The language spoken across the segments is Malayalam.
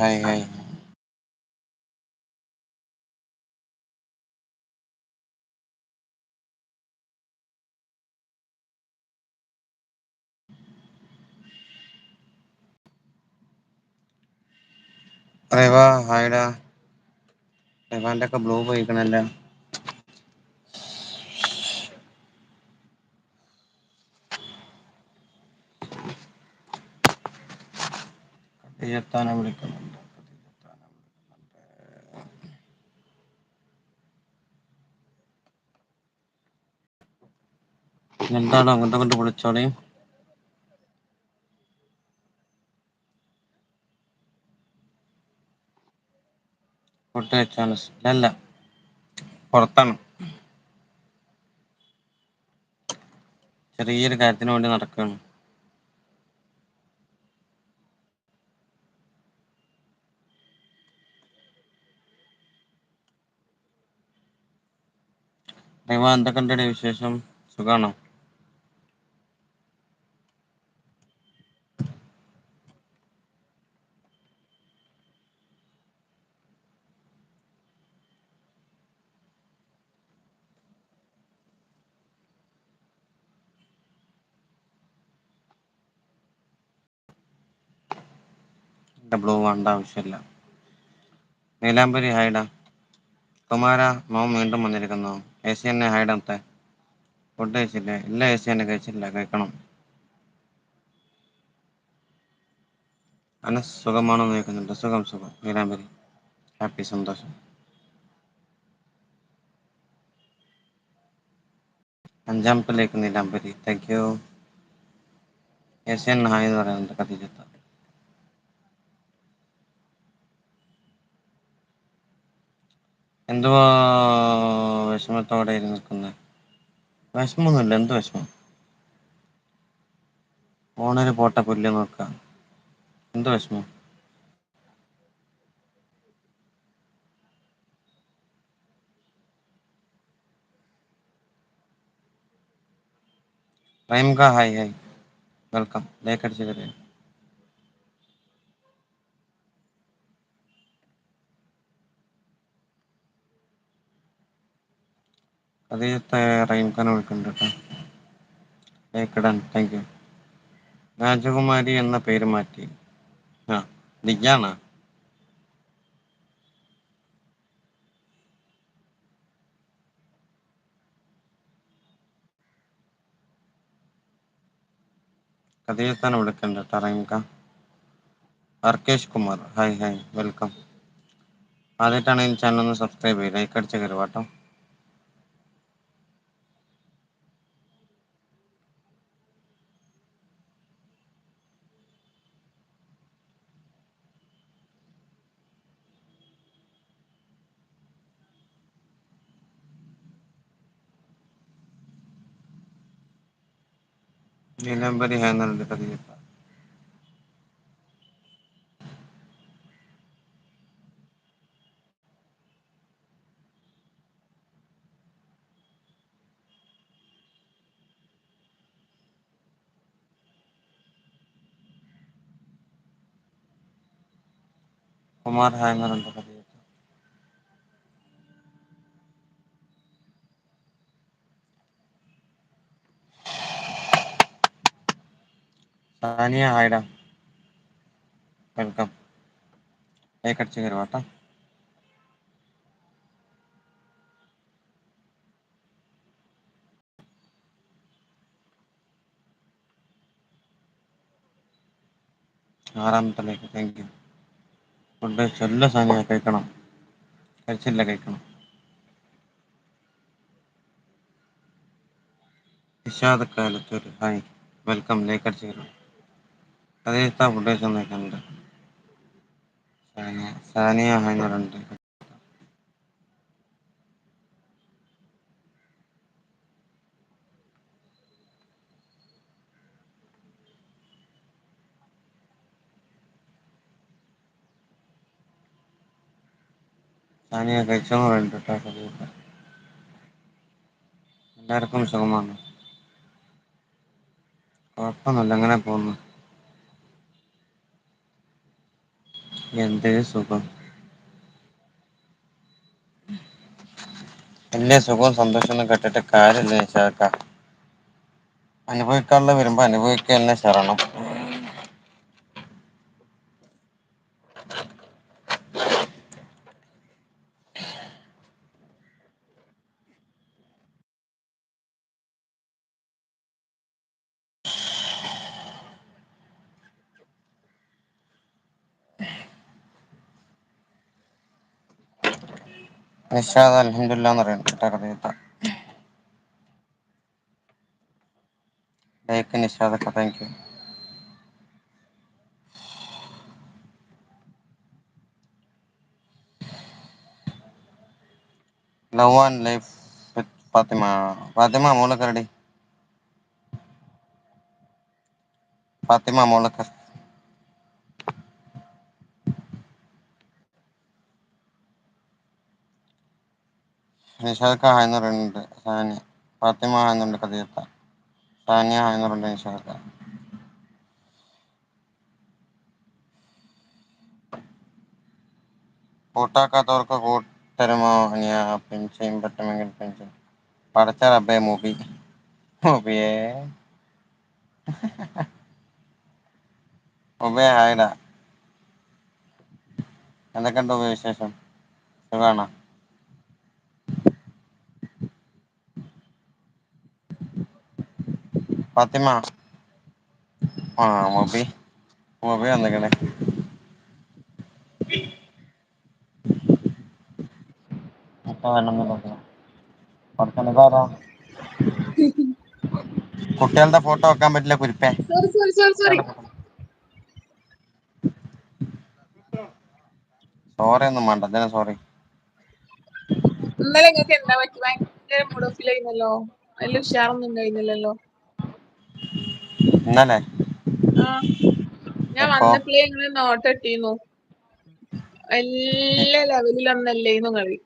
Hi hi. ഹായടാ ഹായ്ടാ ഒക്കെ ബ്ലൂ പോയിക്കണല്ലോ. കയ്യെത്താനെ വിളിക്കുന്നുണ്ട്. എന്താടോ അങ്ങോട്ടങ്ങോട്ട് വിളിച്ചോളി? ഫുഡ് കഴിച്ചാണ് അല്ല പുറത്താണ്. ചെറിയൊരു കാര്യത്തിന് വേണ്ടി നടക്കാണ് റെവാ എന്തൊക്കെയുണ്ടെടി വിശേഷം സുഖാണോ? ബ്ലൂ വേണ്ട ആവശ്യമില്ല. നീലാംബരി ഹായ്ടാ കുമാര മോൻ വീണ്ടും വന്നിരിക്കുന്നു. എ സി എന്നെ ഹൈഡത്തെ ഫുഡ് കഴിച്ചില്ലേ? ഇല്ല എ സി എന്നെ കഴിച്ചില്ല. കഴിക്കണം. അനസ് സുഖമാണോ ചോദിക്കുന്നുണ്ട്. സുഖം സുഖം. നീലാംബരി ഹാപ്പി സന്തോഷം. അഞ്ചാമത്തിലേക്ക് നീലാംബരി താങ്ക് യു എൻ ഹായ് എന്ന് പറയുന്നുണ്ട് കഥീജത്ത എന്തുവാ വിഷമത്തോടെ നിൽക്കുന്നത് വിഷമൊന്നുമില്ല. എന്ത് വിഷമം? ഓണര് പോട്ട പുല്ല് നോക്ക. എന്ത് വിഷമം? പ്രേംക ഹായ് ഹായ്. വെൽക്കം. ലൈക്ക് അടിച്ചു കയറി കഥീജത്ത റൈംഖാനെ വിളിക്കുന്നുണ്ട് കേട്ടോ ഡൺ താങ്ക് യു രാജകുമാരി എന്ന പേര് മാറ്റി. ആ ദിജാണോ കഥീജത്താനെ വിളിക്കുന്നുണ്ട് കേട്ടോ റൈംക Arkesh Kumar. Hi hi welcome ആദ്യമായിട്ടാണ് ഈ ചാനൽ ഒന്ന് സബ്സ്ക്രൈബ് ചെയ്യുക ലൈക്ക് അടിച്ച് കയറുക കേട്ടോ നീലാംബരി ഹായ് എന്നുണ്ട് കഥീജത്ത കുമാർ ഹായ് എന്നുണ്ട് സാനിയ ഹായ്ഡാ വെൽക്കം ലൈക്ക് അടിച്ച് കയറുക കേട്ടോ ആറാമത്തെ ലൈക്ക് താങ്ക് യു ഫുഡ് ചെല്ല സാനിയ കഴിക്കണം. കഴിച്ചില്ല കഴിക്കണം. Ishad Kalathur hi welcome like അടിച്ച് കയറുക ഫുഡ് കഴിച്ചെന്ന് കഴിക്കുന്നുണ്ട് സാനിയ സാനിയ ഹൈനറുണ്ട് സാനിയ കഴിച്ചോന്ന് പറയുന്നുണ്ട് കേട്ടോ എല്ലാവർക്കും സുഖമാണ്. കുഴപ്പമൊന്നുമില്ല അങ്ങനെ പോകുന്നു. എന്ത് സുഖം? വല്യ സുഖവും സന്തോഷൊന്നും കെട്ടിട്ട് കാര്യമില്ല നിശാക്ക അനുഭവിക്കാനുള്ള വരുമ്പോ അനുഭവിക്കുക തന്നെ ശരണം നിഷാദ് അൽഹംദുലില്ലാഹ് എന്ന് like നിഷാദക്ക thank you love and life with Fathima Fathima മോളിൽ കേറടി ഫാത്തിമ മോളിൽ നിഷാദക്ക ഹായ് എന്ന് പറയുന്നുണ്ട്. സാനി ഫാത്തിമ ഹായ് കഥീർത്ത സാനിയ ഹായ് എന്ന് പറയുന്നുണ്ട് നിഷാദക്ക കൂട്ടാക്കാത്തവർക്ക് കൂട്ടരുമോ? അനിയ പിൻ ചെയ്യും പറ്റുമെങ്കിൽ പിൻ ചെയ് പടച്ച റബ്ബേ മുബി. മുബിയേ. മുബേ ഹായെടാ എന്തൊക്കെയുണ്ട് മുബേ വിശേഷം? സുഖാണോ? ഫാത്തിമ ആഹ് മോബി. മുബി വന്ന്ക്ക്ണ്. കുട്ടികളുടെ ഫോട്ടോ വെക്കാൻ പറ്റില്ല കുരുപ്പേ. Sorry sorry sorry sorry sorry ഒന്നും വേണ്ട എന്തിനാ സോറി ഇന്നലെ നിങ്ങൾക്ക് എന്താ പറ്റി? ഭയങ്കര മൂഡ് ഓഫിലായിരുന്നല്ലോ വല്യ ഉഷാറൊന്നും ഉണ്ടായിരുന്നില്ലല്ലോ. ഇന്നലെ. ആഹ് ഞാൻ വന്നപ്പളേ ഇങ്ങനെ നോട്ട എല്ലാ വല്ല ലെവലിലൊന്നല്ലേന്നു കളി.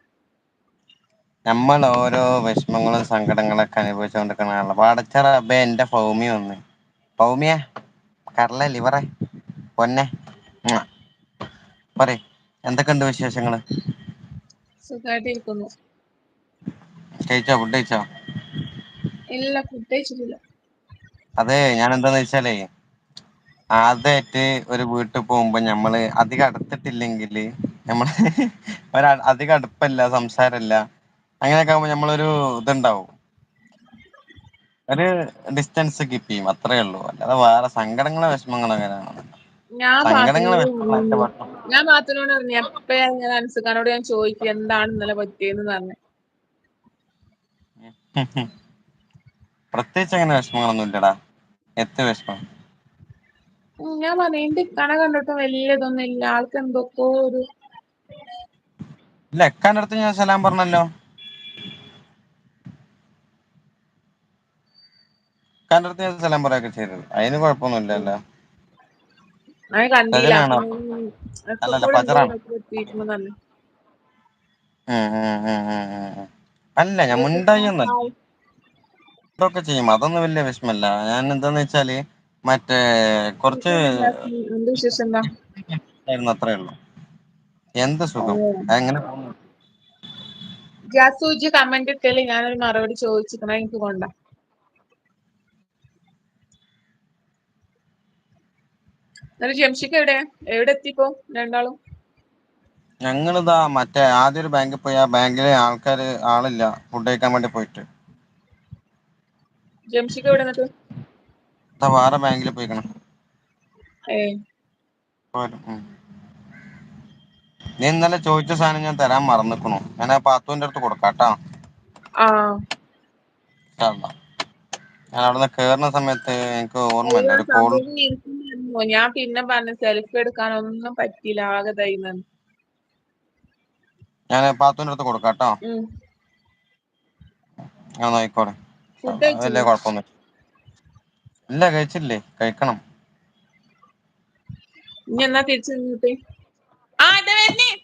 നമ്മൾ ഓരോ വിഷമങ്ങളും സങ്കടങ്ങളൊക്കെ അനുഭവിച്ചു കൊണ്ടിരിക്കണല്ലോ പടച്ച റബ്ബേ എന്റെ ഭൗമി വന്ന്. ഭൗമിയെ? കരളെ ലിവറെ പൊന്നെ. പറയ്. എന്തൊക്കെയുണ്ട് വിശേഷങ്ങൾ? സുഖായിട്ടിരിക്കുന്നു. കഴിച്ചോ? ഫുഡ് കഴിച്ചോ? ഇല്ല ഫുഡ് കഴിച്ചിട്ടില്ല. അതെ ഞാൻ എന്താന്ന് വെച്ചാലേ ആദ്യമായിട്ട് ഒരു വീട്ടിൽ പോകുമ്പോ ഞമ്മൾ അധികം അടുത്തിട്ടില്ലെങ്കിൽ നമ്മൾ ഒര അധികം അടുപ്പല്ല സംസാരല്ല. അങ്ങനെയൊക്കെ ആകുമ്പോ നമ്മളൊരു ഇതുണ്ടാവും. ഒരു ഡിസ്റ്റൻസ് കീപ്പ് ചെയ്യും അത്രേ ഉള്ളൂ. അല്ലാതെ വേറെ സങ്കടങ്ങളെ വിഷമങ്ങളോ അങ്ങനെയാണ് ഞാൻ സങ്കടങ്ങൾ വിഷമങ്ങളൊക്കെ ഞാൻ പാത്തുനോട് പറഞ്ഞു. എപ്പോഴാ ഞാൻ ഞാൻ ചോദിക്കും എന്താണ് ഇന്നലെ പറ്റിയെന്ന് പറഞ്ഞ്. പ്രത്യേകിച്ച് അങ്ങനെ വിഷമങ്ങളൊന്നും ഇല്ലടാ. എത്ര വിഷമം? ഉം ഞാൻ പറഞ്ഞു എന്റെ ഇക്കാനെ കണ്ടിട്ട് വലിയതൊന്നും ഇല്ല. ആൾക്ക് എന്തൊക്കോ ഒരു ഇല്ല എക്കാൻ അടുത്ത് ഞാൻ സലാം പറഞ്ഞല്ലോ. എക്കാന്റെ അടുത്ത് ഞാൻ സലാം പറയൊക്കെ ചെയ്തത് അതിന് കുഴപ്പൊന്നുല്ലല്ലോ അത് കണ്ടീല്ല. അപ്പൊ അല്ലല്ല എക്കോക്കൂടെ എന്തോ ഫജറാണ് പറ്റിയിരിക്കണ് പറഞ്ഞു ഉം ഉം ഉം ഉം. അല്ല ഞാൻ മുണ്ടായി ഹായ് ഒക്കെ ചെയ്യും. അതൊന്നും വലിയ വിഷമല്ല. ഞാൻ എന്താന്ന് വെച്ചാൽ മറ്റേ കുറച്ച് അത്രേ ഉള്ളൂ. എന്ത് സുഖം? എങ്ങനെ ജാസൂജി കമന്റ് ഇട്ടല്ലേ ഞാനൊരു മറുപടി ചോദിച്ചിക്കണ എനിക്ക് കൊണ്ടാ. ജംഷിക്ക് എവിടെ? എവിടെ എത്തിപ്പോ രണ്ടാളും? ഞങ്ങളിതാ മറ്റേ ആദ്യം ഒരു ബാങ്കിൽ പോയി. ആ ബാങ്കിലെ ആൾക്കാര് ആളില്ല. ഫുഡ് കഴിക്കാൻ വേണ്ടി പോയിട്ട്. ജംഷിക്ക് എവിടെ എന്നിട്ട് വേറെ ബാങ്കിൽ പോയിക്കണം. നീ ഇന്നലെ ചോദിച്ച സാധനം ഞാൻ തരാൻ മറന്നിക്കണു. ഞാൻ ആ പാത്തുന്റെ അടുത്ത് കൊടുക്കാട്ടാ. ഞാൻ അവിടുന്ന് കേറുന്ന സമയത്ത് എനിക്ക് അയ്യോ ഒരു കോൾ ഞാൻ പിന്നെ പറഞ്ഞു സെൽഫി എടുക്കാൻ ഒന്നും പറ്റിയില്ല. ആകെ തൈന്ന് ഞാൻ പാത്തുവിന്റെ അടുത്ത് കൊടുക്കാട്ടോ. ഞാൻ അത് വലിയ കുഴപ്പമൊന്നും ഇല്ല കഴിച്ചില്ലേ? കഴിക്കണം. ഇനി എന്നാ തിരിച്ചു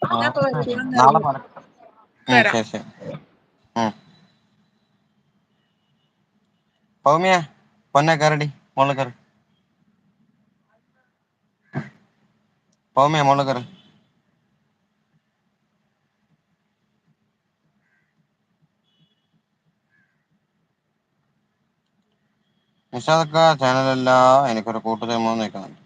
ഇതാ വരുന്ന്. നാളെ ശരി ശരി. ഉം. പൊന്നെ കയറടി മോളിൽ കയറി പൗമിയ കേറ്. നിഷാദക്ക ചാനലല്ല എനിക്കൊരു കൂട്ട് തരുമോന്ന് ചോദിക്കുന്നുണ്ട്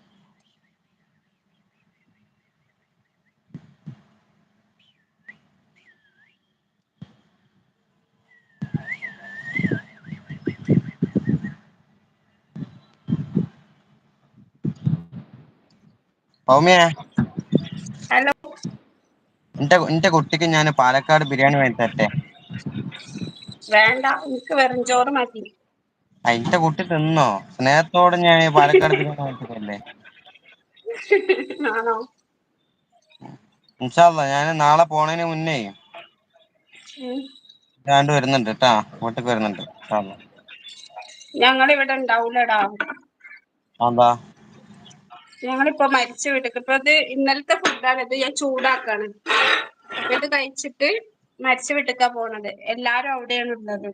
സൗമ്യേ ഹലോ. എന്റെ എന്റെ കുട്ടിക്ക് ഞാൻ പാലക്കാട് ബിരിയാണി വാങ്ങി തരട്ടെ വേണ്ട എനിക്ക് വെറുംചോറ് മതി. എന്റെ കുട്ടി തിന്നോ? സ്നേഹത്തോടെ ഞാൻ പാലക്കാട് ബിരിയാണി വാങ്ങി തരല്ലേ ഇൻഷാ അള്ളാ ഞാൻ നാളെ പോണതിന് മുന്നേ രണ്ടു ഞാണ്ട് വരുന്നുണ്ട് കേട്ടാ വീട്ടിൽ വരുന്നുണ്ട് ഇണ്ടാവൂലടാ അതെന്താ? ഞങ്ങളിപ്പോ മരിച്ച വീട്ടിൽ ഇപ്പൊ ഇത് ഇന്നലത്തെ ഫുഡാണ് ഇത് ഞാൻ ചൂടാക്കാണ്. ഇത് കഴിച്ചിട്ട് മരിച്ച വീട്ട്ക്കാ പോണത്. എല്ലാരും അവിടെയാണ് ഉള്ളത്.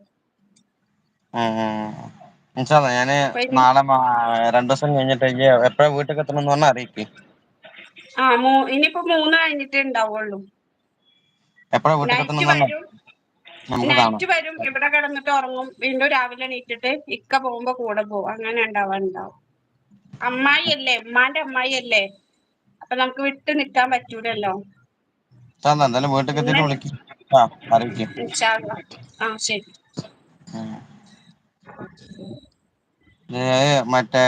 അള്ളാ ഞാൻ നാളെ രണ്ടു ദിവസം കഴിഞ്ഞിട്ട് എപ്പോഴാ വീട്ടിൽ എത്തണം എന്ന് പറഞ്ഞാൽ അറിയിക്ക്. ആ ഇനിയിപ്പോ മൂന്ന് കഴിഞ്ഞിട്ടേ ഇണ്ടാവുള്ളൂ. എപ്പോഴാ പറഞ്ഞാ? വരും. നൈറ്റ് വരും. ഇവിടെ കിടന്നിട്ട് ഉറങ്ങും. വീണ്ടും രാവിലെ എണീറ്റിട്ട് ഇക്ക പോകുമ്പോ കൂടെ പോകും. അങ്ങനെ ഇണ്ടാവാ അമ്മായി അല്ലേ? ഉമ്മാന്റെ അമ്മായി അല്ലേ? അപ്പൊ നമുക്ക് വിട്ട് നിക്കാൻ പറ്റൂലല്ലോ. എന്തായാലും വിളിക്ക്. അറിയിക്ക്. അള്ളാ ആഹ് ശരി. മറ്റേ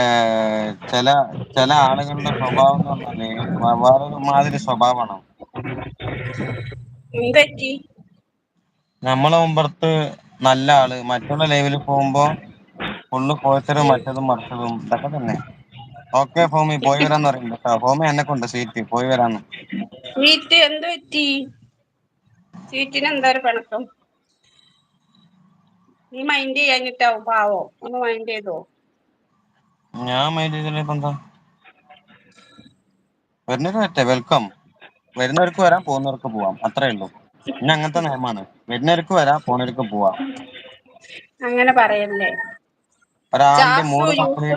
ചില ചില ആളുകളുടെ സ്വഭാവം എന്ന് പറഞ്ഞാൽ വേറൊരു മാതിരി സ്വഭാവമാണ് നമ്മളെ മുമ്പർത്ത് നല്ല ആൾ മറ്റുള്ള ലൈവിൽ പോകുമ്പോ ഫുള്ള് കോച്ചറും മറ്റതും മറിച്ചതും ഇതൊക്കെ തന്നെ. ഓക്കെ ഭൂമി പോയി വരാന്ന് പറയും കേട്ടോ ഭൂമി എന്നെക്കൊണ്ട് സീറ്റ് പോയി വരാന്ന്. എന്ത് പറ്റി? എന്താ പിണക്കം? നീ മൈൻഡ് ചെയ്യാനിട്ടാവും പാവോ. ഒന്ന് മൈൻഡ് ചെയ്തോ? ഞാൻ മൈൻഡ് ചെയ്തില്ലെങ്കി ഇപ്പൊ എന്താ? വരുന്നവർക്ക് വരട്ടെ വെൽക്കം വരുന്നവർക്ക് വരാം പോകുന്നവർക്ക് പോവാം. അത്രേ ഉള്ളൂ. പിന്നെ അങ്ങനത്തെ നിയമാണ് വരുന്നവർക്ക് വരാം പോണവർക്ക് പോവാം. അങ്ങനെ പറയല്ലേ? ഒരാളുടെ മൂഡ്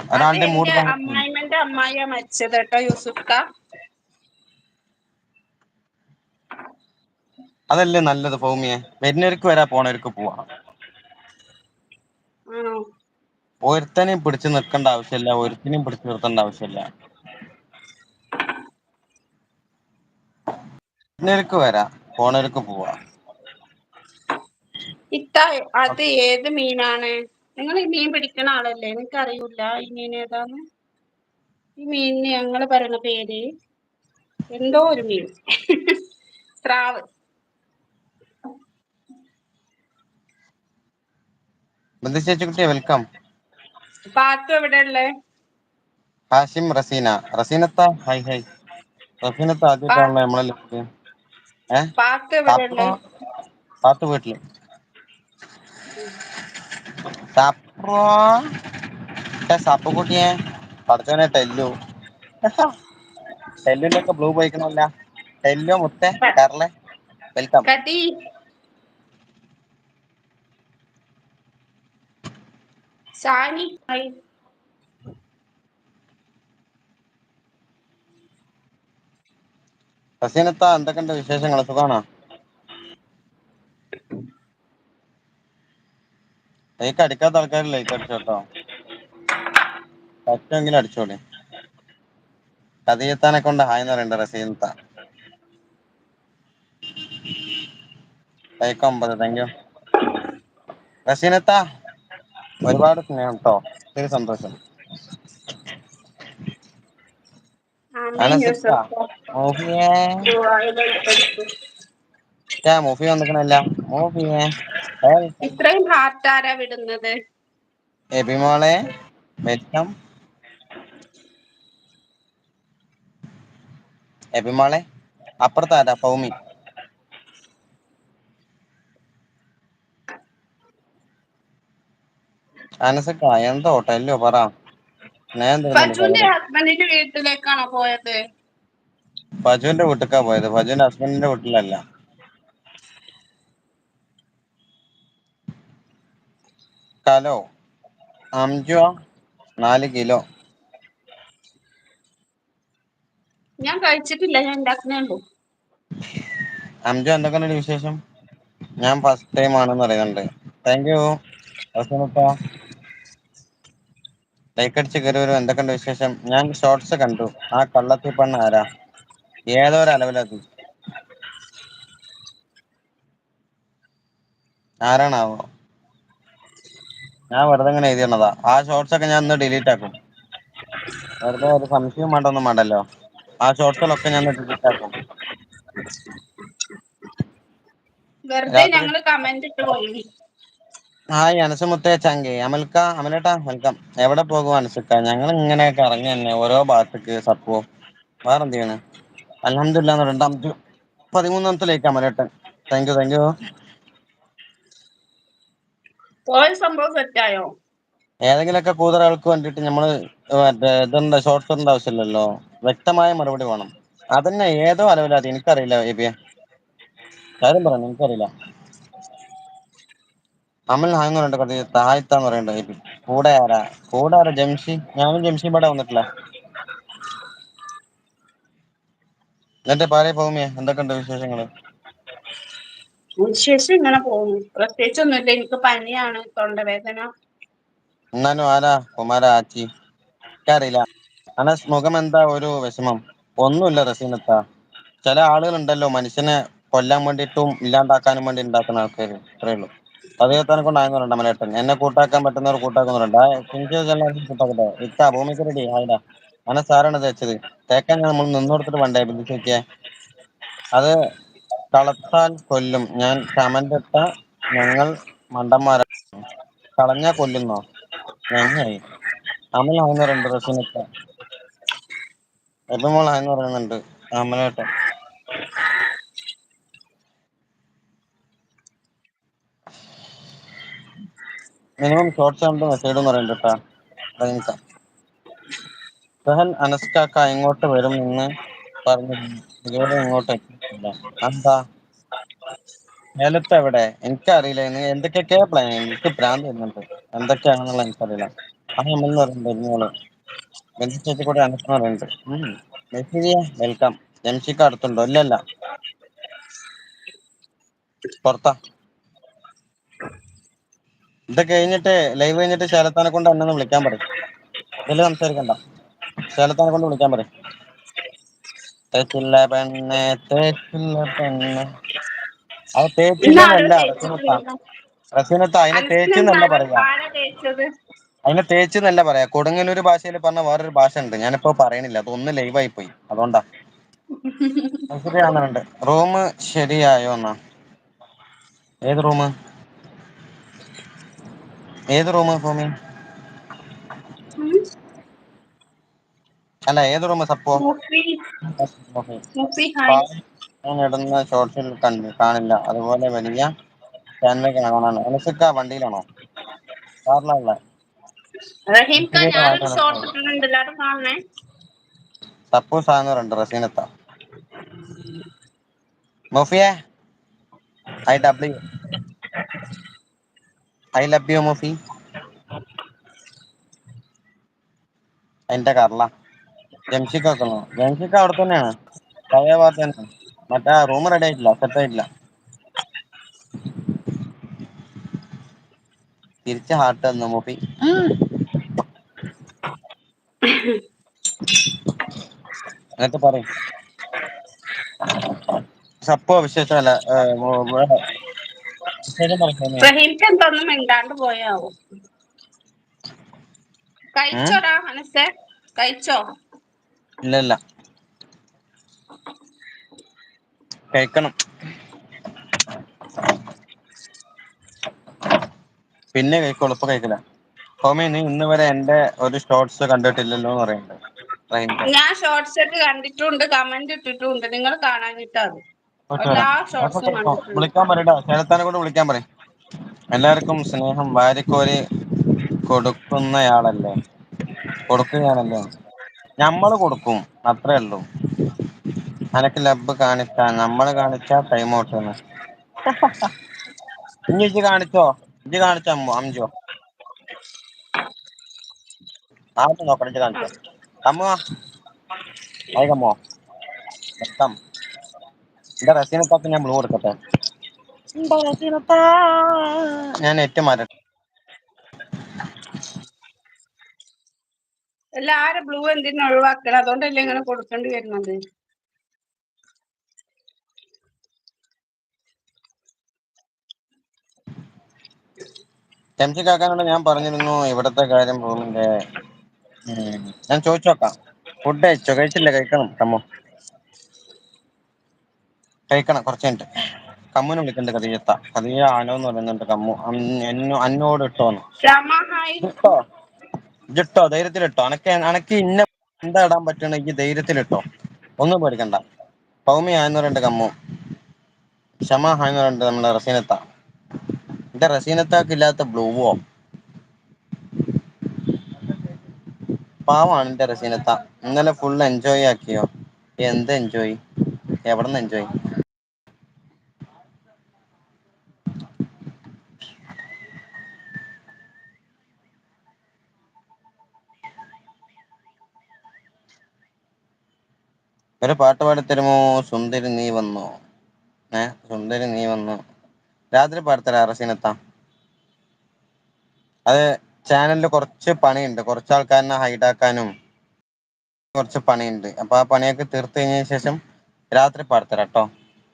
ഒരാളുടെ മൂഡ് അമ്മായിമ്മന്റെ അമ്മായിയാ മരിച്ചത് കേട്ടോ യൂസുഫ്ക്ക അതല്ലേ നല്ലത് ഭൗമിയെ? വരുന്നവർക്ക് വരാ പോണവർക്ക് പോവാ. ഒരുത്തനെയും പിടിച്ചു നിർത്തേണ്ട ആവശ്യമില്ല ഒരുത്തിനെയും പിടിച്ചു നിർത്തേണ്ട ആവശ്യമില്ല. ഫോണിലേക്ക് വരാം ഫോണിലേക്ക് പോവാ. ഇത്ത അത് ഏത് മീനാണ്? നിങ്ങൾ ഈ മീൻ പിടിക്കുന്ന ആളല്ലേ എനിക്ക് അറിയില്ല ഈ മീൻ ഏതാന്ന്. ഈ മീനിന് ഞങ്ങൾ പറയുന്ന പേര് എന്തോ ഒരു മീൻ. സ്രാവ്. ചേച്ചി വെൽക്കം. പാത്തു എവിടെ ഉള്ളേ? ഹാഷിം റസീന. റസീനത്ത? Hi hi. റസീനത്ത ആദ്യമായിട്ടാണല്ലോ നമ്മളെ പാത്തു വീട്ടിൽ. സപ്പുകുട്ടിയെ പടച്ചോനെ ടെല്ലു. ടെല്ലിന്റെ ഒക്കെ ബ്ലൂ പോയിക്കണല്ല. ടെല്ലു മുത്തേ കേറല്ലേ വെൽക്കം. സാനി ഹായ്. റസീനത്ത എന്തൊക്കെയുണ്ട് വിശേഷങ്ങൾ സുഖാണോ? ലൈക്ക് അടിക്കാത്ത ആൾക്കാർ ലൈക്ക് അടിച്ചോട്ടോ പറ്റുമെങ്കിലും അടിച്ചോളി. കഥയെത്താനെ കൊണ്ട് ഹായ്ന്ന് പറയണ്ട റസീനത്ത. ലൈക്ക് ഒമ്പത് താങ്ക് യു റസീനത്ത ഒരുപാട് സ്നേഹം ട്ടോ. ഒത്തിരി സന്തോഷം. മുഫി വന്നിക്കണല്ല. മൂഫിയ ഇത്രയും ഹാർട്ട് ആരാ വിടുന്നത്? എബിമോളെ വെൽക്കം എബിമോളെ അപ്പുറത്താരാ? ഭൗമി അനസക്ക എന്തോ ഹോട്ടലിലോ പറ ഫജുവിന്റെ ഹസ്ബൻഡിന്റെ വീട്ടിലേക്കാണോ പോയത്? ഫജുവിന്റെ വീട്ടിക്കാ പോയത്. ഫജൂന്റെ ഹസ്ബൻഡിന്റെ വീട്ടിലല്ല. ഹലോ അഞ്ചു നാല് കിലോ. ഞാൻ കഴിച്ചിട്ടില്ല ഞാൻ അഞ്ചു അംജു എന്തൊക്കെയുണ്ട് വിശേഷം? ഞാൻ ഫസ്റ്റ് ടൈം ആണെന്ന് അറിയുന്നുണ്ട് താങ്ക് യു ലൈക്കടിച്ച് കയറി വരും എന്തൊക്കെയുണ്ട് വിശേഷം? ഞാൻ ഷോർട്സ് കണ്ടു. ആ കള്ളത്തി പെണ്ണ് ആരാ? ഏതോരളവിലത് ആരാണാവോ? ഞാൻ വെറുതെ ഇങ്ങനെ എഴുതിയണതാ ആ ഷോർട്സ് ഒക്കെ ഞാൻ ഒന്ന് ഡിലീറ്റ് ആക്കും. വെറുതെ ഒരു സംശയം വേണ്ടൊന്നും വേണ്ടല്ലോ. ആ ഷോർട്സിലൊക്കെ ഞാൻ ഡിലീറ്റ് ആക്കും. വെറുതെ ഞങ്ങൾ കമന്റ് ഇട്ട് പോയി ഹായ് അനസ് മുത്തേ ചങ്കി. അമൽക്ക അമലേട്ടാ വെൽക്കം. എവിടെ പോകും അനസുക്ക? ഞങ്ങൾ ഇങ്ങനെ കറങ്ങി തന്നെ ഓരോ ഭാഗത്തേക്ക് സപ്പോ വേറെ എന്ത് ചെയ്യണേ അലഹമില്ല രണ്ടാമത്തെ പതിമൂന്നാമത്തിലേക്ക് അമലേട്ടൻ. താങ്ക് യു താങ്ക് യു ഏതെങ്കിലൊക്കെ ഏതെങ്കിലുമൊക്കെ കൂതറകൾക്ക് വേണ്ടിട്ട് നമ്മൾ മറ്റേ ഇതെന്താ ഷോർട്ട് ഇടണ്ട ആവശ്യമില്ലല്ലോ. വ്യക്തമായ മറുപടി വേണം. അതന്നെ ഏതോ അലവലാതി എനിക്കറിയില്ല എബിയെ കാര്യം പറഞ്ഞു നിനക്കറിയില്ല. അമൽ ഹാങ് പറഞ്ഞിട്ട് കുറച്ച് താഴ്ത്താന്ന് പറയുന്നുണ്ട് കൂടെ ആരാ കൂടെ ആരാ ജംഷി. ഞാനും ജംഷി പാടെ വന്നിട്ടില്ല. എന്നിട്ട് പറയ് ഭൗമിയെ എന്തൊക്കെയുണ്ട് വിശേഷങ്ങൾ വിശേഷം ഇങ്ങനെ പോകുന്നു. പ്രത്യേകിച്ചൊന്നുമില്ല. എനിക്ക് പനിയാണ് തൊണ്ടവേദന. എന്നാലും ആരാ? കുമാര ആച്ചി. എനിക്കറിയില്ല. അനസ് മുഖം എന്താ? ഒരു വിഷമം. ഒന്നുമില്ല റസീനത്ത. ചില ആളുകൾ ഉണ്ടല്ലോ മനുഷ്യനെ കൊല്ലാൻ വേണ്ടിയിട്ടും ഇല്ലാണ്ടാക്കാനും വേണ്ടി ഉണ്ടാക്കുന്ന ആൾക്കാര്. അത്രേ ഉള്ളൂ. തവിയെ കൊണ്ട് ആയെന്ന് പറയണ്ട അമലേട്ടൻ എന്നെ കൂട്ടാക്കാൻ പറ്റുന്നവർ കൂട്ടാക്കുന്നവരുണ്ട്. കൂട്ടാക്കട്ടെ. ഇത്താ ഭൂമിക്ക് റെഡി ഹായ് അങ്ങനെ സാറാണ് തേച്ചത് തേക്കാൻ നമ്മൾ നിന്നോടുത്തിട്ട് വേണ്ടേ ബിന്ദു ചേച്ചിയെ അത് കളത്താൽ കൊല്ലും. ഞാൻ കമന്റ് ഇട്ട ഞങ്ങൾ മണ്ടന്മാരാ. കളഞ്ഞ കൊല്ലുന്നോ? ഞങ്ങായി അമൽ പറയുന്നുണ്ട് റസീനത്ത എബിൻ ആയെന്ന് പറയുന്നുണ്ട് അമലേട്ടൻ. മിനിമം ഷോർട്സ് കണ്ട് മെസ്സേജ് എന്ന് പറയുന്നുണ്ട് ട്ടാ. റഹീംക്ക സഹൽ അനസ്കാക്ക ഇങ്ങോട്ട് വരും എന്ന് ഇതുവരെ ഇങ്ങോട്ട് എത്തിയിട്ടില്ല. അതെന്താ? മേലത്ത് എവിടെ എനിക്കറിയില്ല. നീ എന്തൊക്കെയൊക്കെയോ പ്ലാൻ എനിക്ക് ഭ്രാന്ത് വരുന്നുണ്ട്. എന്തൊക്കെയാണെന്നുള്ള എനിക്കറിയില്ല. ആ അമൽ പറയുന്നുണ്ട് എബിൻ ബിന്ദു ചേച്ചി കൂടെ അനസ് പറയുന്നുണ്ട്. വെൽക്കം ജംഷിക്ക അടുത്തുണ്ടോ? ഇല്ലല്ല. പുറത്താ. ഇത് കഴിഞ്ഞിട്ട് ലൈവ് കഴിഞ്ഞിട്ട് ശേലത്താനെ കൊണ്ട് എന്നെ ഒന്ന് വിളിക്കാൻ പറയും. ഇതിൽ സംസാരിക്കണ്ട. ശേലത്താനെ കൊണ്ട് വിളിക്കാൻ പറയും. തേച്ചില്ല പെണ്ണെ തേച്ചില്ല പെണ്ണെ. അത് തേച്ചില്ല റസീനത്ത. അതിനെ അനസിനെന്താ തേച്ച്ന്നല്ല ആരാ പറയാ. ആരാ തേച്ചത് അതിനെ തേച്ച്ന്നല്ല പറയാ. കൊടുങ്ങല്ലൂർ ഭാഷയിൽ പറഞ്ഞ വേറൊരു ഭാഷ ഉണ്ട് ഞാനിപ്പോ പറയണില്ല. അതൊന്ന് ലൈവായി പോയി. അതുകൊണ്ടാ. ശരിയാണെന്നുണ്ട് റൂം ശരിയായോ എന്നാ? ഏത് റൂമ്? ഏത് റൂമ് ഭൂമി? അല്ല ഏത് റൂമ് സപ്പോ? ഇടുന്ന ഷോർട്സിൽ കണ്ടു കാണില്ല. അതുപോലെ വലിയ ചാനൽ കാണാണ് അനസക്ക വണ്ടിയിലാണോ? കാറിലാണല്ലേ? സപ്പോ പറയുന്നുണ്ട് റസീനത്ത. Mufiya I W. I love you Mafi എന്റെ കർള ജംഷിക്ക് വെക്കണോ ജംഷിക്ക് അവിടെ തന്നെയാണ് പഴയ ഭാഗത്ത് തന്നെ മറ്റേ റൂം റെഡി ആയിട്ടില്ല സെറ്റ് ആയിട്ടില്ല തിരിച്ച് ഹാർട്ട് തന്നു മൂപ്പി എന്നിട്ട് പറയും സപ്പോ വിശേഷം അല്ല വിശേഷം പറ സോമിയ റഹീംക്ക എന്താ ഒന്നും മിണ്ടാണ്ട് പോയാവോ? കഴിച്ചോടാ അനസെ കഴിച്ചോ? ഇല്ല ഇല്ല കഴിക്കണം. പിന്നെ കഴിക്കോളൂ ഇപ്പൊ കഴിക്കില്ല. ഹോമി നീ ഇന്ന് വരെ എന്റെ ഒരു ഷോർട്സ് കണ്ടിട്ടില്ലല്ലോന്ന് പറയുന്നുണ്ട്. റഹീംക്ക ഞാൻ ഷോർട്സ് ഒക്കെ കണ്ടിട്ടുണ്ട് കമന്റ് ഇട്ടിട്ടുണ്ട്. നിങ്ങൾ കണ്ടിട്ടുണ്ട്. വിളിക്കാൻ പറയടാ ശരത്താനെ കൊണ്ട് വിളിക്കാൻ പറയ്. എല്ലാർക്കും സ്നേഹം. വാരിക്കോരി കൊടുക്കുന്നയാളല്ലേ? കൊടുക്കുകയാണല്ലേ നമ്മൾ കൊടുക്കും. അത്രേ ഉള്ളൂ. അനക്ക് ലബ് കാണിച്ചാ നമ്മൾ കാണിച്ചാ ടൈം ഇനി ഇജ്ജ് കാണിച്ചോ? ഇജ്ജ് കാണിച്ചോ അമ്മോ അംജോ ആദ്യം നോക്കണം ഇജ്ജ് കാണിച്ചോ. അമ്മോ ഹായ് മൊത്തം എന്റെ റസീനത്താക്ക് ഞാൻ ബ്ലൂ കൊടുക്കട്ടെ. ഞാൻ നെറ്റ് മാറ്റട്ടെ അല്ല ബ്ലൂ എന്തിനാ ഒഴിവാക്കണം? അതുകൊണ്ടല്ലേ ഇങ്ങനെ കൊടുക്കേണ്ടി വരുന്നത്. ടെംസി കാക്കാനോട് ഞാൻ പറഞ്ഞിരുന്നു ഇവിടത്തെ കാര്യം റൂമിന്റെ ഞാൻ ചോദിച്ചു നോക്കാം. ഫുഡ് കഴിച്ചോ? കഴിച്ചില്ല കഴിക്കണം തമ്മോ കഴിക്കണം കുറച്ച് കഴിഞ്ഞിട്ട്. കമ്മുനെ വിളിക്കണ്ട കതിയത്ത കതിയ ആനോ എന്ന് പറയുന്നുണ്ട് കമ്മു. അന്ന് അന്നോട് ഇട്ടോന്ന്. ഇട്ടോ ഇട്ടോ ധൈര്യത്തിലിട്ടോ. അനക്ക് അനക്ക് ഇന്ന എന്താ ഇടാൻ പറ്റണെങ്കി ധൈര്യത്തിലിട്ടോ. ഒന്നും പേടിക്കണ്ട. പൗമി ആയെന്ന് കമ്മു. ക്ഷമ പറയണ്ട നമ്മുടെ റസീനത്ത. എന്റെ റസീനത്താക്ക് ഇല്ലാത്ത ബ്ലൂവോ? പാവാണ് എന്റെ റസീനത്ത. ഇന്നലെ ഫുൾ എൻജോയ് ആക്കിയോ? എന്ത് എൻജോയ് എവിടന്ന് എൻജോയ് ഒരു പാട്ട് പാടിത്തരുമോ? സുന്ദരി നീ വന്നോ? ഏ സുന്ദരി നീ വന്നോ? രാത്രി പാടിത്തരാം റസീനത്ത. അത് ചാനലിൽ കുറച്ച് പണിയുണ്ട്. കുറച്ച് ആൾക്കാരനെ ഹൈഡാക്കാനും കുറച്ച് പണിയുണ്ട്. അപ്പൊ ആ പണിയൊക്കെ തീർത്ത് കഴിഞ്ഞതിന് ശേഷം രാത്രി പാടിത്തരാം കേട്ടോ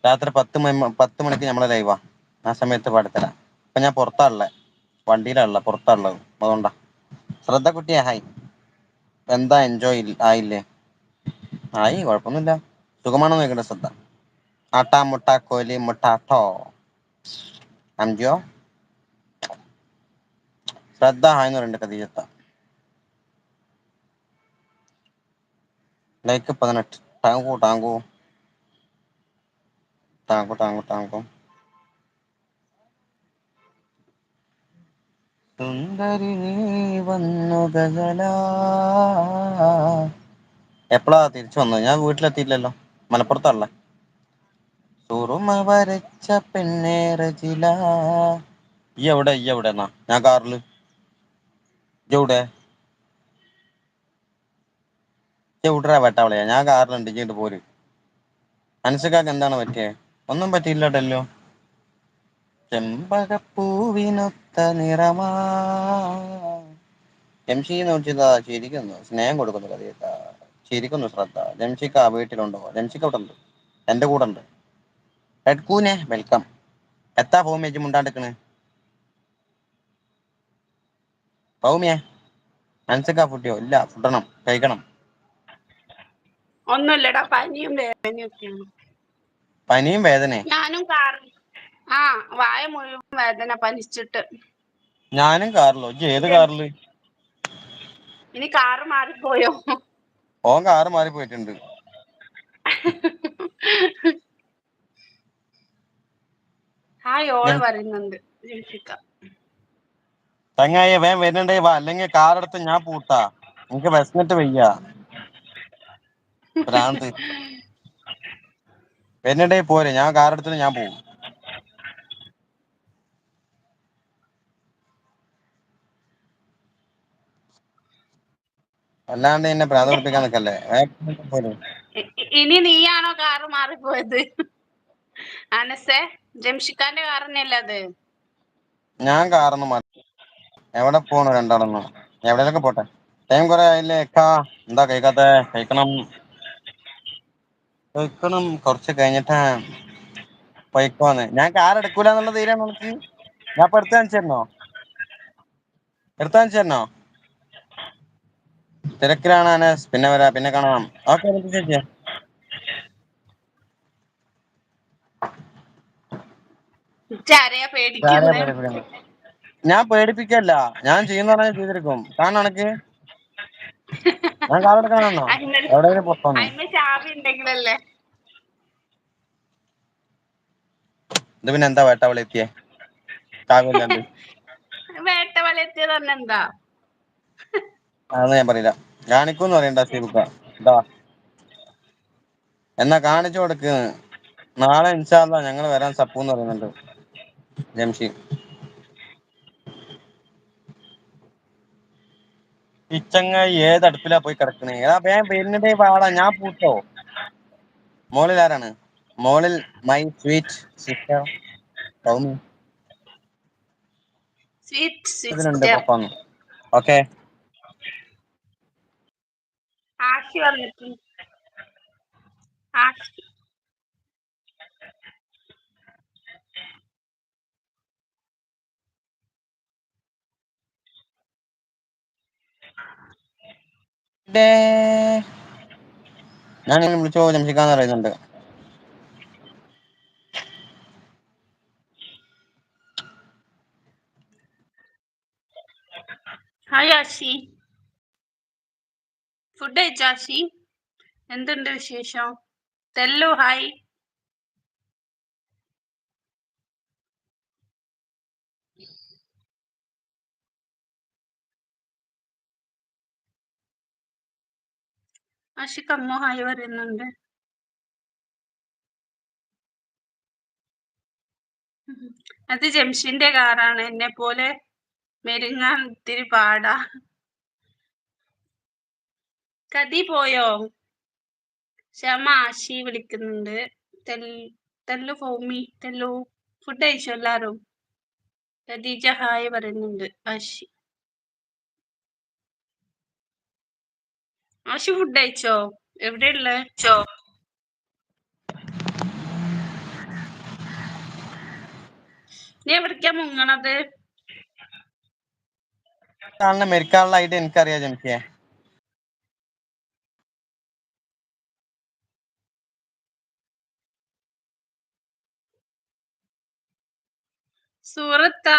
രാത്രി പത്ത് മണി പത്ത് മണിക്ക് നമ്മളെ ലൈവാ. ആ സമയത്ത് പാടിത്തരാം. ഇപ്പൊ ഞാൻ പുറത്താ ഉള്ളെ വണ്ടിയിലാ പുറത്താ ഉള്ളത് അതുകൊണ്ടാ. ശ്രദ്ധ കുട്ടിയാ ഹായ് എന്താ എൻജോയ് ആയില്ലേ? ആയി കുഴപ്പമൊന്നുമില്ല. സുഖമാണോ നോക്കണ്ട ശ്രദ്ധ. അട്ട മുട്ട കോലി മുട്ട ടോ. അംജോ ശ്രദ്ധ ഹായ്ന്ന് പറയുന്നുണ്ട് കദീജത്ത ലൈക്ക് പതിനെട്ട്. Thank you thank you thank you thank you thank you സുന്ദരി നീ വന്നു ഗസലാ എപ്പളാ തിരിച്ചു വന്നത്? ഞാൻ വീട്ടിലെത്തിയില്ലല്ലോ. മലപ്പുറത്താ തുറുമ വരച്ച പെണ്ണേ റജില ഈ എവിടെ ഈ എവിടെ എന്നാ? ഞാൻ ഇജ്ജ് എവിടെ? ഇജ്ജ് എവിടെടാ വെട്ടവളെ? ഞാൻ കാറിലുണ്ട് ഇങ്ങട്ട് പോര്. അൻസക്കാക്ക് എന്താണ് പറ്റിയേ? ഒന്നും പറ്റിയില്ലട്ടല്ലോ. ചെമ്പകപ്പൂവിനൊത്ത നിറമാ. ജംഷി നോക്കിയതാ ചിരിക്കുന്നു സ്നേഹം കൊടുക്കുന്നു കഥയത്ത ചിരിക്കുന്നു ശ്രദ്ധ. ജംഷിക്ക വീട്ടിലുണ്ടോ ജംഷിക്ക അവിടെ ഉണ്ട്. എന്റെ കൂടെ ഉണ്ട്. റെഡ്കൂനെ വെൽക്കം. എത്താ ഭൂമി ഏജ് മുണ്ടാണ്ടിക്കണ് ഭൗമിയെ അൻസക്ക ഫുഡിയോ? ഇല്ല ഫുഡണം കഴിക്കണം. ഒന്നുമില്ലടാ പനിയും വേദനയൊക്കെയാണ്. പനിയും വേദനയും ഞാനും കാറി ആ വായ മുഴുവൻ വേദന പനിച്ചിട്ട്. ഞാനും കാറിലോ? ഏത് കാറിൽ? ഇനി കാറ് മാറിപ്പോയോ? ഓൻ കാറ് മാറി പോയിട്ടുണ്ട്. ഹായ് ഓൾ വരുന്നുണ്ട് ചങ്ങായി വരുന്നുണ്ടേ വാ. അല്ലെങ്കിൽ കാറെടുത്ത് ഞാൻ പൂട്ടാ. എനിക്ക് വിശന്നിട്ട് വയ്യ. ഭ്രാന്ത്. വരുന്നുണ്ടേ പോരെ ഞാൻ കാറെടുത്തിട്ട് ഞാൻ പോവും. അല്ലാണ്ട് എന്നെ പിടിപ്പിക്കാൻ നിക്കല്ലേ? ഇനി നീയാണോ കാറ് മാറിപ്പോയത്? അനസേ ജംഷിക്കാന്റെ കാർ തന്നെയല്ലേ അത്? ഞാൻ കാറൊന്നും മാറ്റി എവിടെ പോണു രണ്ടാളൊന്നും? എവിടെയൊക്കെ പോട്ടെ. ടൈം കുറെ ആയില്ലേ? എക്കാ? എന്താ കഴിക്കാത്ത? കഴിക്കണം. കഴിക്കണം. കുറച്ച് കഴിഞ്ഞിട്ടാ പൈക്കോന്ന് ഞാൻ കാർ എടുക്കൂലെന്നുള്ള തീരാണ് ഞാൻ ഇപ്പൊ എടുത്ത് കാണിച്ചു തരണോ എടുത്ത് കാണിച്ചു തരണോ തിരക്കിലാണ് അനസ് പിന്നെ വരാ പിന്നെ കാണാം. ഓക്കെ പേടിപ്പിക്കുന്നത് ഞാൻ പേടിപ്പിക്കല്ല. ഞാൻ ചെയ്യുന്ന പറഞ്ഞാൽ ചെയ്തിരിക്കും. കാരണം എനിക്ക് ഞാൻ എടുക്കാനാണോ അയിമ എവിടെയെങ്കിലും ഉണ്ടെങ്കിലല്ലേ? ഇത് പിന്നെ എന്താ വേട്ടാവളി എത്തിയേ? കാവില്ലാണ്ട് വേട്ട എന്താ അതൊന്നും ഞാൻ പറയില്ല. കാണിക്കൂന്ന് പറയണ്ട സീബുക്ക. ഇതാ. എന്നാ കാണിച്ചു കൊടുക്ക്. നാളെ ഇൻഷാല്ല ഞങ്ങൾ വരാൻ സപ്പൂന്ന് പറയുന്നുണ്ട്. ജംഷി. പിച്ചങ്ങ ഏത് അടുപ്പിലാ പോയി കിടക്കണേ? ഏതാ ഞാൻ വരുന്നിട്ടേ പാടാ ഞാൻ പൂട്ടോ. മോളിൽ ആരാണ്? മോളിൽ my sweet sister Soumi okay. Ashi വന്നിട്ട് ആശി ഞാൻ വിളിച്ചോ ജംഷിക്കാന്ന് പറയുന്നുണ്ട്. ഹായ് ആശി. ഫുഡ് കഴിച്ചാശി എന്തുണ്ട് വിശേഷം? തെല്ലു ഹായ്. ആഷിക്ക് അമ്മ ഹായ് പറയുന്നുണ്ട്. അത് ജംഷിന്റെ കാറാണ്. എന്നെ പോലെ മെരുങ്ങാൻ ഇത്തിരി പാടാ. കതി പോയോ? ക്ഷമ ആശി വിളിക്കുന്നുണ്ട്. തെല്ലു ഭൂമി തെല്ലു ഫുഡ് കഴിച്ചോ എല്ലാരും? ഖദീജ ഹായ് പറയുന്നുണ്ട് ആശി. ആശി ഫുഡ് കഴിച്ചോ? എവിടെയുള്ള? ചോ. നീ എവിടേക്കാ മുങ്ങണത്? മെരിക്കാനുള്ള ഐഡിയ എനിക്കറിയാം ജംഷിയെ സൂറത്താ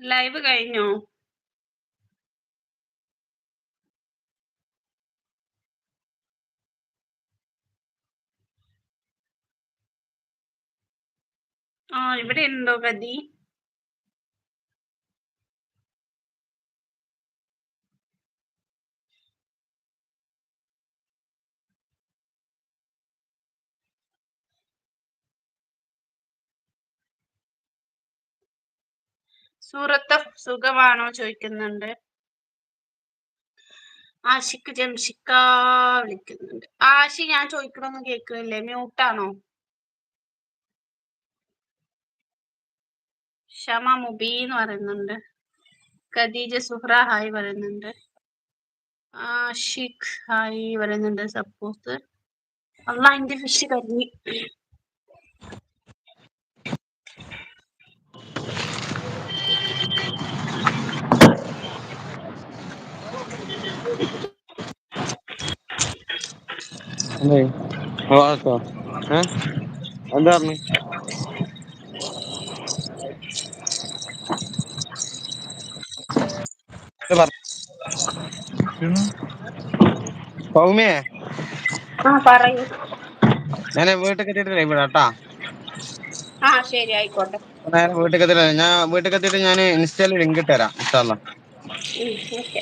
ലൈവ് കഴിഞ്ഞോ? ആ ഇവിടെ ഉണ്ടോ കതി സൂറത്ത് സുഖമാണോ ചോദിക്കുന്നുണ്ട്. ആഷിക്ക് ജംഷിക്ക വിളിക്കുന്നുണ്ട്. ആഷി ഞാൻ ചോദിക്കണമെന്ന് കേൾക്കുന്നില്ലേ? മ്യൂട്ടാണോ? ഷമ മുബി എന്ന് പറയുന്നുണ്ട്. ഖദീജ സുഹ്ര ഹായ് പറയുന്നുണ്ട്. ആഷിഖ് ഹായ് പറയുന്നുണ്ട് സപ്പോസ്. അല്ല എന്റെ ഫിഷ് കരിഞ്ഞു. ഏ? എന്താ പറഞ്ഞു സൗമ്യേ? ഞാൻ വീട്ടിൽ കത്തിട്ടില്ല ഇവിടെ ശരി ആയിക്കോട്ടെ. വീട്ടിൽ എത്തിയിട്ട് ഞാൻ വീട്ടിൽ കത്തിട്ട് ഞാൻ ഇൻസ്റ്റയിൽ ലിങ്ക് ഇട്ടുതരാം ഓക്കെ.